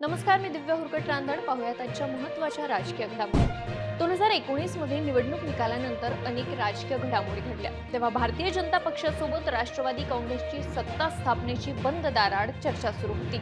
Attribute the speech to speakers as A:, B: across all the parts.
A: नमस्कार मी दिव्या हुरकट रांधड पाहूयात आजच्या महत्त्वाच्या राजकीय घडामोडी. दोन हजार एकोणीसमध्ये निवडणूक निकालानंतर अनेक राजकीय घडामोडी घडल्या. तेव्हा भारतीय जनता पक्षासोबत राष्ट्रवादी काँग्रेसची सत्ता स्थापनेची बंद दाराड चर्चा सुरू होती.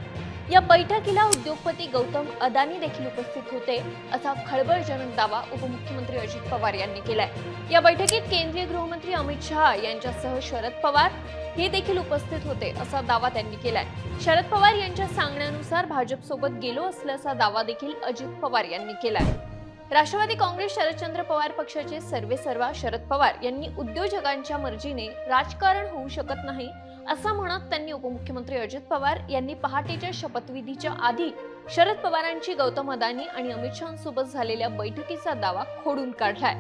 A: या बैठकीला उद्योगपती गौतम अदानी देखील उपस्थित होते असा खळबळजनक दावा उपमुख्यमंत्री अजित पवार यांनी केलाय. या बैठकीत केंद्रीय गृहमंत्री अमित शहा यांच्यासह शरद पवार हे देखील उपस्थित होते असा दावा त्यांनी केलाय. शरद पवार यांच्या सांगण्यानुसार भाजपसोबत गेलो असल्याचा दावा देखील अजित पवार यांनी केलाय. राष्ट्रवादी काँग्रेस शरदचंद्र पवार पक्षाचे सर्वे सर्वा शरद पवार यांनी उद्योजकांच्या मर्जीने राजकारण होऊ शकत नाही असं म्हणत त्यांनी उपमुख्यमंत्री अजित पवार यांनी पहाटेच्या शपथविधीच्या आधी शरद पवारांची गौतम अदानी आणि अमित शहासोबत झालेल्या बैठकीचा दावा खोडून काढलाय.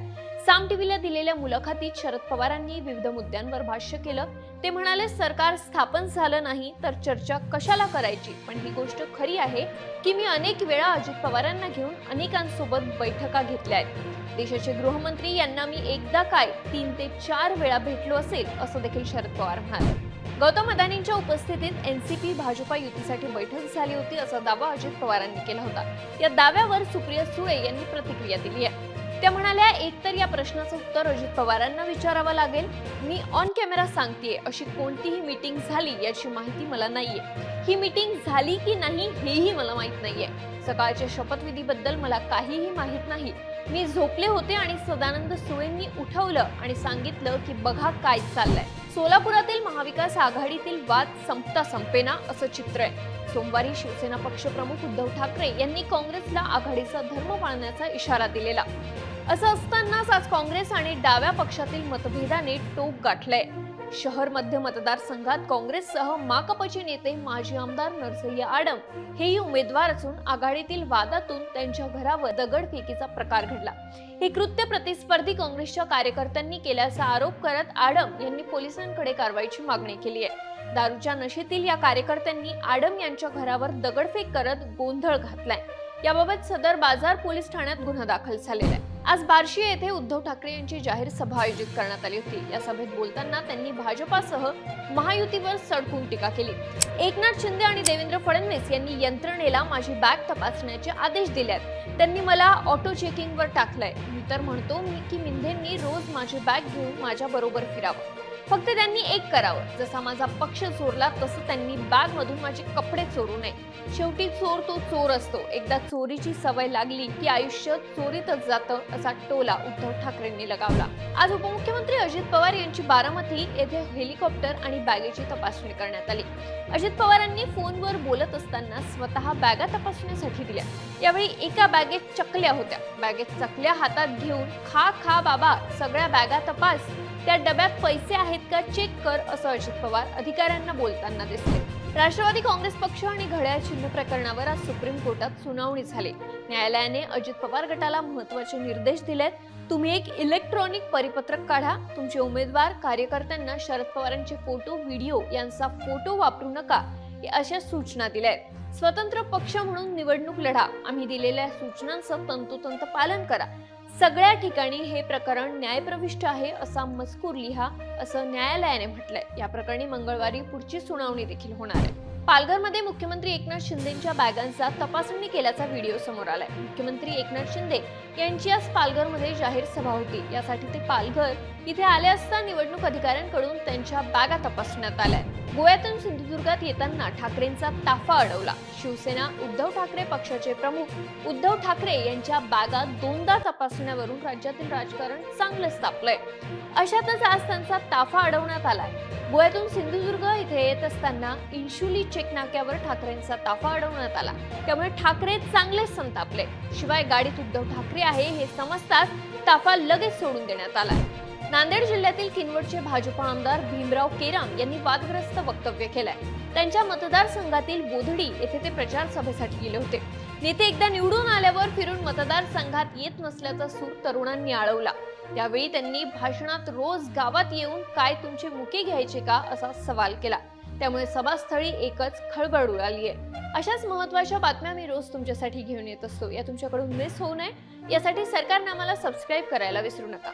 A: साम टीव्हीला दिलेल्या मुलाखतीत शरद पवारांनी विविध मुद्द्यांवर भाष्य केलं. ते म्हणाले सरकार स्थापन झालं नाही तर चर्चा कशाला करायची? पण ही गोष्ट खरी आहे की मी अनेक वेळा अजित पवारांना घेऊन अनेकांसोबत बैठका घेतल्या आहेत. देशाचे गृहमंत्री यांना मी एकदा काय तीन ते चार वेळा भेटलो असेल असं देखील शरद पवार म्हणाले. गौतम अदानींच्या उपस्थितीत एनसीपी भाजपा युतीसाठी बैठक झाली होती असा दावा अजित पवारांनी केला होता. या दाव्यावर सुप्रिया सुळे यांनी प्रतिक्रिया दिली आहे. त्या म्हणाल्या एकतर या प्रश्नाचं उत्तर अजित पवारांना विचारावं लागेल. मी ऑन कॅमेरा सांगतेय अशी कोणतीही मीटिंग झाली याची माहिती मला नाहीये. ही मीटिंग झाली की नाही हेही मला माहीत नाहीये. सकाळच्या शपथविधीबद्दल मला काहीही माहीत नाही. मी झोपले होते आणि सदानंद सुळेंनी उठवलं आणि सांगितलं की बघा काय चाललंय. सोलापुरातील महाविकास आघाडीतील वाद संपता संपेना असं चित्र आहे. सोमवारी शिवसेना पक्षप्रमुख उद्धव ठाकरे यांनी काँग्रेसला आघाडीचा धर्म पाळण्याचा इशारा दिलेला. असं असतानाच आज काँग्रेस आणि डाव्या पक्षातील मतभेदाने टोक गाठलंय. शहर मध्य मतदारसंघात काँग्रेससह माकपचे नेते माजी आमदार नरसय्या आडम हेही उमेदवार असून आघाडीतील वादातून त्यांच्या घरावर दगडफेकीचा प्रकार घडला. हे कृत्य प्रतिस्पर्धी काँग्रेसच्या कार्यकर्त्यांनी केल्याचा आरोप करत आडम यांनी पोलिसांकडे कारवाईची मागणी केली आहे. दारूच्या नशेतील या कार्यकर्त्यांनी आडम यांच्या घरावर दगडफेक करत गोंधळ घातलाय. याबाबत सदर बाजार पोलीस ठाण्यात गुन्हा दाखल झालेला आहे. आज बार्शी येथे उद्धव ठाकरे यांची जाहीर सभा आयोजित करण्यात आली होती. या सभेत बोलताना त्यांनी भाजपासह महायुतीवर सडकून टीका केली. एकनाथ शिंदे आणि देवेंद्र फडणवीस यांनी यंत्रणेला माझी बॅग तपासण्याचे आदेश दिले आहेत त्यांनी मला ऑटो चेकिंगवर टाकलंय. मी तर म्हणतो मी की मिंधेंनी रोज माझी बॅग घेऊन माझ्या बरोबर फिरावं. फक्त त्यांनी एक करावं. जसा माझा पक्ष चोरला तसं त्यांनी बॅग मधून माझे कपडे चोरू नये. शेवटी चोर तो चोर असतो. एकदा चोरीची सवय लागली की आयुष्य चोरीतच जातं असा टोला उद्धव ठाकरेंनी लगावला. आज उपमुख्यमंत्री अजित पवार यांची बारामती येथे हेलिकॉप्टर आणि बॅगेची तपासणी करण्यात आली. अजित पवारांनी फोनवर बोलत असताना स्वतः बॅगा तपासण्यासाठी दिल्या. यावेळी एका बॅगेत चकल्या होत्या. बॅगेत चकल्या हातात घेऊन खा खा बाबा सगळ्या बॅगा तपास. त्या डब्यात पैसे आहेत का चेक कर असं अजित पवार अधिकाऱ्यांना बोलताना दिसले. राष्ट्रवादी काँग्रेस पक्ष आणि घड्याळ चिन्ह प्रकरणावर आज सुप्रीम कोर्टात सुनावणी झाली. न्यायालयाने अजित पवार गटाला महत्त्वाचे निर्देश दिलेत. तुम्ही एक इलेक्ट्रॉनिक परिपत्रक काढा. तुमचे उमेदवार कार्यकर्त्यांना शरद पवारांचे फोटो व्हिडिओ यांचा फोटो वापरू नका अशा सूचना दिल्या आहेत स्वतंत्र पक्ष म्हणून निवडणूक लढा. आम्ही दिलेल्या सूचनांचं तंतोतंत पालन करा. सगळ्या ठिकाणी हे प्रकरण न्यायप्रविष्ट आहे असा मजकूर लिहा असं न्यायालयाने म्हटलंय. या प्रकरणी मंगळवारी पुढची सुनावणी देखील होणार आहे. पालघरमध्ये मुख्यमंत्री एकनाथ शिंदेच्या बॅगांचा तपासणी केल्याचा व्हिडिओ समोर आलाय. मुख्यमंत्री एकनाथ शिंदे यांची आज पालघरमध्ये जाहीर सभा होती. यासाठी ते पालघर इथे आले असता निवडणूक अधिकाऱ्यांकडून त्यांच्या बॅगा तपासण्यात आल्या. गोव्यातून सिंधुदुर्गात येताना ठाकरेंचा ताफा अडवला. शिवसेना उद्धव ठाकरे पक्षाचे प्रमुख उद्धव ठाकरे यांच्या बॅगा दोनदा तपासण्यावरून राज्यातील राजकारण चांगलंच तापलंय अशातच आज त्यांचा ताफा अडवण्यात आलाय. गोव्यातून सिंधुदुर्ग इथे येत असताना इन्शुली चेक नाक्यावर ठाकरेंचा ताफा अडवण्यात आला. त्यामुळे ठाकरे चांगलेच संतापले. शिवाय गाडीत उद्धव ठाकरे आहे हे समजताच ताफा लगेच सोडून देण्यात आला. नांदेड जिल्ह्यातील किनवटचे भाजपा आमदार भीमराव केराम यांनी वादग्रस्त वक्तव्य केलंय. त्यांच्या मतदारसंघातील बोधडी येथे ते प्रचार सभेसाठी गेले होते. नेते एकदा निवडून आल्यावर फिरून मतदारसंघात येत नसल्याचा सूर तरुणांनी आळवला. त्यावेळी त्यांनी भाषणात रोज गावात येऊन काय तुमचे मुके घ्यायचे का असा सवाल केला. त्यामुळे सभास्थळी एकच खळबळ उडाली आहे अशाच महत्त्वाच्या बातम्या मी रोज तुमच्यासाठी घेऊन येत असतो. या तुमच्याकडून मिस होऊ नये. यासाठी सरकारनं आम्हाला सबस्क्राईब करायला विसरू नका.